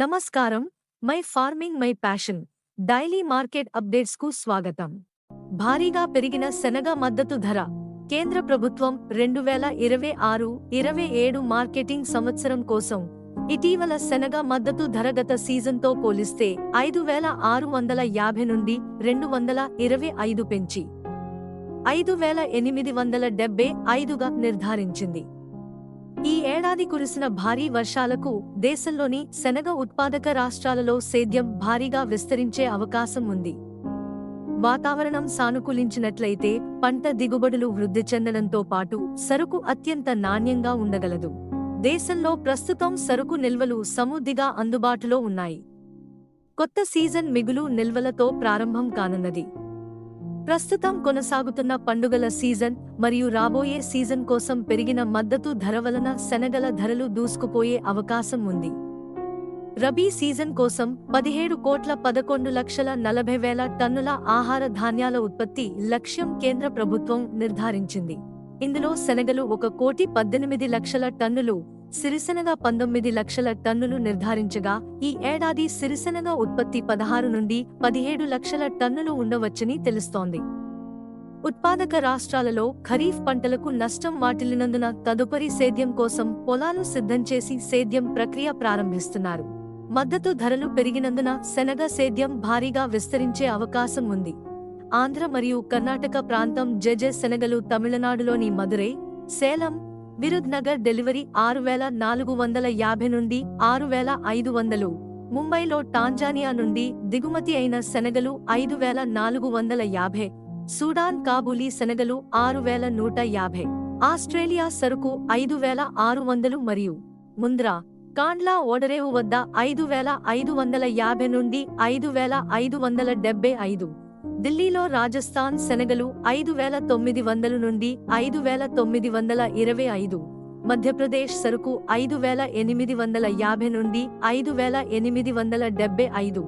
నమస్కారం. My farming my passion. Daily market అప్డేట్స్కు స్వాగతం. భారీగా పెరిగిన శనగ మద్దతు ధర. కేంద్ర ప్రభుత్వం రెండు వేల ఇరవై ఆరు ఇరవై ఏడు మార్కెటింగ్ సంవత్సరం కోసం ఇటీవల శనగ మద్దతు ధర గత సీజన్తో పోలిస్తే ఐదు వేల ఆరు వందల యాభై నుండి రెండు వందల ఇరవై ఐదు పెంచి ఐదు వేల ఎనిమిది వందల డెబ్బై ఐదుగా నిర్ధారించింది. ఈ ఏడాది కురిసిన భారీ వర్షాలకు దేశంలోని శనగ ఉత్పాదక రాష్ట్రాలలో సేద్యం భారీగా విస్తరించే అవకాశం ఉంది. వాతావరణం సానుకూలించినట్లయితే పంట దిగుబడులు వృద్ధి చెందడంతో పాటు సరుకు అత్యంత నాణ్యంగా ఉండగలదు. దేశంలో ప్రస్తుతం సరుకు నిల్వలు సమృద్ధిగా అందుబాటులో ఉన్నాయి. కొత్త సీజన్ మిగులు నిల్వలతో ప్రారంభం కానున్నది. ప్రస్తుతం కొనసాగుతున్న పండుగల సీజన్ మరియు రాబోయే సీజన్ కోసం పెరిగిన మద్దతు ధర వలన శనగల ధరలు దూసుకుపోయే అవకాశం ఉంది. రబీ సీజన్ కోసం పదిహేడు కోట్ల పదకొండు లక్షల నలభై వేల టన్నుల ఆహార ధాన్యాల ఉత్పత్తి లక్ష్యం కేంద్ర ప్రభుత్వం నిర్ధారించింది. ఇందులో శనగలు ఒక కోటి పద్దెనిమిది లక్షల టన్నులు సిరిసెనగ పంతొమ్మిది లక్షల టన్నులు నిర్ధారించగా ఈ ఏడాది సిరిసెనగ ఉత్పత్తి పదహారు నుండి పదిహేడు లక్షల టన్నులు ఉండవచ్చని తెలుస్తోంది. ఉత్పాదక రాష్ట్రాలలో ఖరీఫ్ పంటలకు నష్టం వాటిల్లినందున తదుపరి సేద్యం కోసం పొలాలు సిద్ధం చేసి సేద్యం ప్రక్రియ ప్రారంభిస్తున్నారు. మద్దతు ధరలు పెరిగినందున శనగ సేద్యం భారీగా విస్తరించే అవకాశం ఉంది. ఆంధ్ర మరియు కర్ణాటక ప్రాంతం జెజె శనగలు తమిళనాడులోని మదురై సేలం విరుద్నగర్ డెలివరీ ఆరు వేల నాలుగు వందల యాభై నుండి ఆరు వేల ఐదు వందలు. ముంబైలో టాంజానియా నుండి దిగుమతి అయిన శనగలు ఐదు వేల నాలుగు వందల యాభై. సూడాన్ కాబూలీ శనగలు ఆరు వేల నూట యాభై. ఆస్ట్రేలియా సరుకు ఐదు వేల ఆరు వందలు మరియు ముంద్రా. కాండ్లా ఓడరేవు వద్ద ఐదు వేల ఐదు వందల యాభై నుండి ఐదు వేల ఐదు వందల డెబ్బై ఐదు. ఢిల్లీలో రాజస్థాన్ శనగలు ఐదు వేల తొమ్మిది వందల నుండి ఐదు వేల తొమ్మిది వందల ఇరవై ఐదు. మధ్యప్రదేశ్ సరుకు ఐదు వేల ఎనిమిది వందల యాభై నుండి ఐదు వేల ఎనిమిది వందల డెబ్బై ఐదు.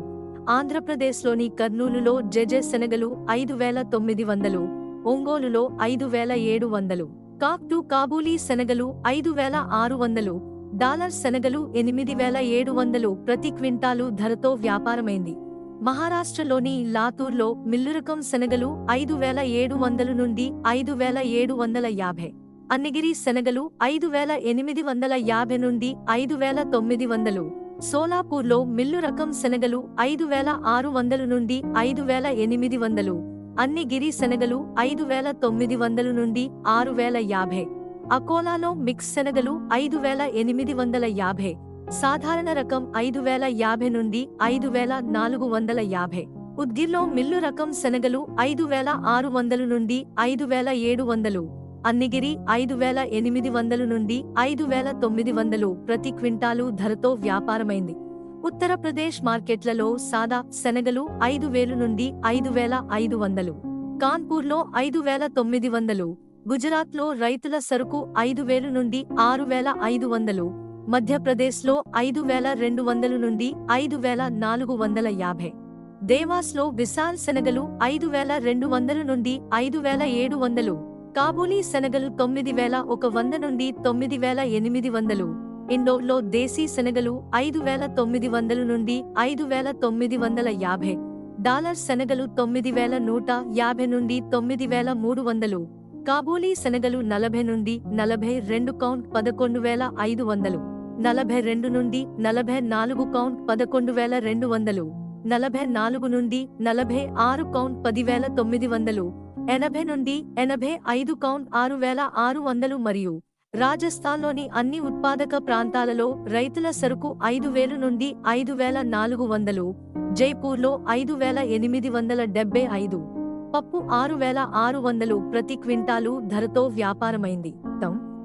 ఆంధ్రప్రదేశ్లోని కర్నూలులో జెజె శనగలు ఐదు వేల తొమ్మిది వందలు ఒంగోలులో ఐదు వేల ఏడు వందలు కాక్టు కాబూలీ శనగలు ఐదు వేల ఆరు వందలు డాలర్ శనగలు ఎనిమిది వేల ఏడు వందలు ప్రతి క్వింటాలు ధరతో వ్యాపారమైంది. మహారాష్ట్రలోని లాతూర్లో మిల్లురకం శనగలు ఐదు వేల ఏడు వందలు నుండి ఐదు వేల ఏడు వందల యాభై. అన్నిగిరి శనగలు ఐదు వేల ఎనిమిది వందల యాభై నుండి ఐదు వేల తొమ్మిది వందలు. సోలాపూర్లో మిల్లు రకం శనగలు ఐదు వేల ఆరు వందలు నుండి ఐదు వేల ఎనిమిది వందలు. అన్ని గిరి శనగలు ఐదు వేల తొమ్మిది వందలు నుండి ఆరు వేల యాభై. అకోలాలో మిక్స్ శనగలు ఐదు వేల ఎనిమిది వందల యాభై. సాధారణ రకం ఐదు వేల యాభై నుండి ఐదు వేల నాలుగు వందల యాభై. ఉద్గిర్లో మిల్లు రకం శనగలు ఐదు వేల ఆరు వందలు నుండి ఐదు వేల ఏడు వందలు. అన్నిగిరి ఐదు వేల ఎనిమిది వందలు నుండి ఐదు వేల తొమ్మిది వందలు ప్రతి క్వింటాలు ధరతో వ్యాపారమైంది. ఉత్తరప్రదేశ్ మార్కెట్లలో సాదా శనగలు ఐదు వేలు నుండి ఐదు వేల ఐదు వందలు. కాన్పూర్లో ఐదు వేల తొమ్మిది వందలు. గుజరాత్లో రైతుల సరుకు ఐదు వేలు నుండి ఆరు వేల ఐదు వందలు. మధ్యప్రదేశ్లో ఐదు వేల రెండు వందలు నుండి ఐదు వేల నాలుగు వందల యాభై. దేవాస్లో విశాల్ శనగలు ఐదు వేల రెండు వందల నుండి ఐదు వేల ఏడు వందలు. కాబూలీ శనగలు తొమ్మిది వేల ఒక వంద నుండి తొమ్మిది వేల ఎనిమిది వందలు. ఇండోర్లో దేశీ శనగలు ఐదు వేల తొమ్మిది వందలు నుండి ఐదు వేల తొమ్మిది వందల యాభై. డాలర్ శనగలు తొమ్మిది వేల నూట యాభై నుండి తొమ్మిది వేల మూడు వందలు. కాబూలీ శనగలు నలభై నుండి నలభై రెండు కౌంట్ పదకొండు వేల ఐదు వందలు. నలభై రెండు నుండి నలభై నాలుగు కౌంట్ పదకొండు వేల రెండు వందలు. నలభై నాలుగు నుండి నలభై ఆరు కౌంట్ పదివేల తొమ్మిది వందలు. ఎనభై నుండి ఎనభై ఐదు కౌంట్ ఆరు వేల ఆరు వందలు మరియు రాజస్థాన్లోని అన్ని ఉత్పాదక ప్రాంతాలలో రైతుల సరుకు ఐదు వేలు నుండి ఐదు వేల నాలుగు వందలు. జైపూర్లో ఐదు వేల ఎనిమిది వందల డెబ్బై ఐదు. పప్పు ఆరు వేల ఆరు వందలు ప్రతి క్వింటాలు ధరతో వ్యాపారమైంది. తం